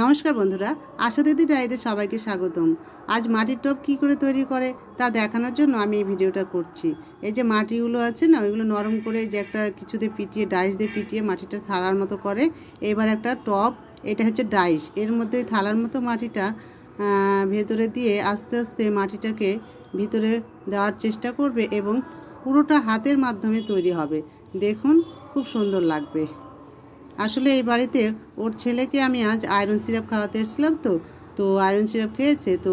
নমস্কার বন্ধুরা, আশা দিদি ডায়েতে সবাইকে স্বাগতম। আজ মাটির টপ কী করে তৈরি করে তা দেখানোর জন্য আমি এই ভিডিওটা করছি। এই যে মাটিগুলো আছে না, ওইগুলো নরম করে যে একটা কিছুতে পিটিয়ে, ডাইস দিয়ে পিটিয়ে মাটিটা থালার মতো করে, এবার একটা টব, এটা হচ্ছে ডাইস। এর মধ্যে থালার মতো মাটিটা ভেতরে দিয়ে আস্তে আস্তে মাটিটাকে ভিতরে দেওয়ার চেষ্টা করবে এবং পুরোটা হাতের মাধ্যমে তৈরি হবে। দেখুন, খুব সুন্দর লাগবে। আসলে এই বাড়িতে ওর ছেলেকে আমি আজ আয়রন সিরাপ খাওয়াতে এসেছিলাম তো তো আয়রন সিরাপ খেয়েছে, তো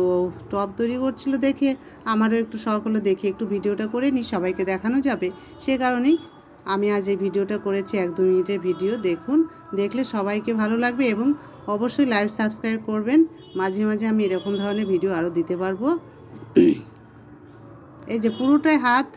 টপ তৈরি করছিল দেখে, আমারও একটু শখ হলো দেখে একটু ভিডিওটা করে নিই, সবাইকে দেখানো যাবে। সে কারণেই আমি আজ এই ভিডিওটা করেছি, এক দু মিনিটের ভিডিও, দেখুন। দেখলে সবাইকে ভালো লাগবে এবং অবশ্যই লাইভ সাবস্ক্রাইব করবেন। মাঝে মাঝে আমি এরকম ধরনের ভিডিও আরও দিতে পারব। এই যে পুরোটাই হাত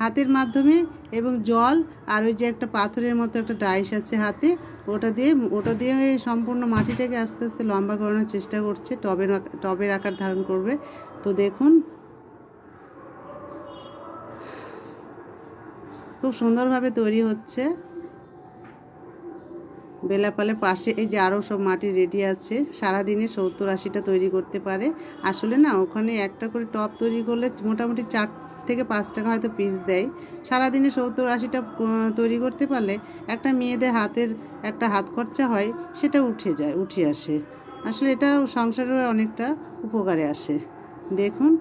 হাতের মাধ্যমে এবং জল আর ওই যে একটা পাথরের মতো একটা ডাইস আছে হাতে, ওটা দিয়ে ওটা দিয়ে সম্পূর্ণ মাটিটাকে আস্তে আস্তে লম্বা করানোর চেষ্টা করছে টবের টবের আকার ধারণ করবে। তো দেখুন। খুব সুন্দরভাবে তৈরি হচ্ছে। বেলাপালে পাশে এই যে আরও সব মাটি রেডি আছে, সারাদিনে সত্তর আশিটা তৈরি করতে পারে। আসলে না, ওখানে একটা করে টপ তৈরি করলে মোটামুটি চার থেকে পাঁচ টাকা হয়তো পিস দেয়। সারাদিনে সত্তর আশিটা তৈরি করতে পারলে একটা মেয়েদের হাতের একটা হাত খরচা হয়, সেটা উঠে যায়, উঠে আসে। আসলে এটা সংসারের অনেকটা উপকারে আসে। দেখুন,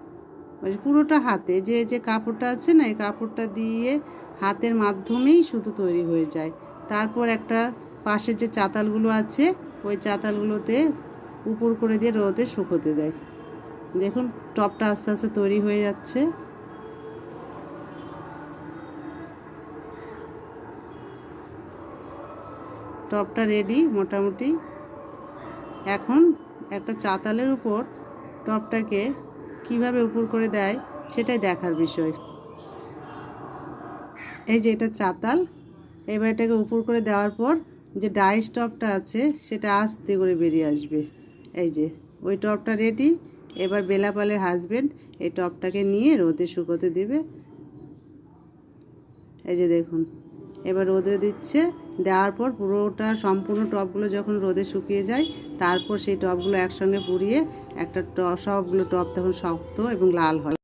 ওই পুরোটা হাতে, যে যে কাপড়টা আছে না, এই কাপড়টা দিয়ে হাতের মাধ্যমেই শুধু তৈরি হয়ে যায়। তারপর একটা পাশের যে চাতালগুলো আছে, ওই চাতালগুলোতে উপর করে দিয়ে রোদে শুকোতে দেয়। দেখুন, টপটা আস্তে আস্তে তৈরি হয়ে যাচ্ছে। টপটা রেডি মোটামুটি। এখন একটা চাতালের উপর টপটাকে কীভাবে উপর করে দেয়, সেটাই দেখার বিষয়। এই যে এটা চাতাল, এবার এটাকে উপর করে দেওয়ার পর যে ডাই টপটা আছে, সেটা আস্তে করে বেরিয়ে আসবে। এই যে, ওই টপটা রেডি এবার বেলাপালের হাজবেন্ড এই টপটাকে নিয়ে রোদে শুকোতে দেবে। এই যে দেখুন, এবার রোদে দিচ্ছে, দেওয়ার পর পুরোটা সম্পূর্ণ টপগুলো যখন রোদে শুকিয়ে যায়, তারপর সেই টপগুলো একসঙ্গে পুড়িয়ে একটা ট, সবগুলো টপ তখন শক্ত এবং লাল হয়।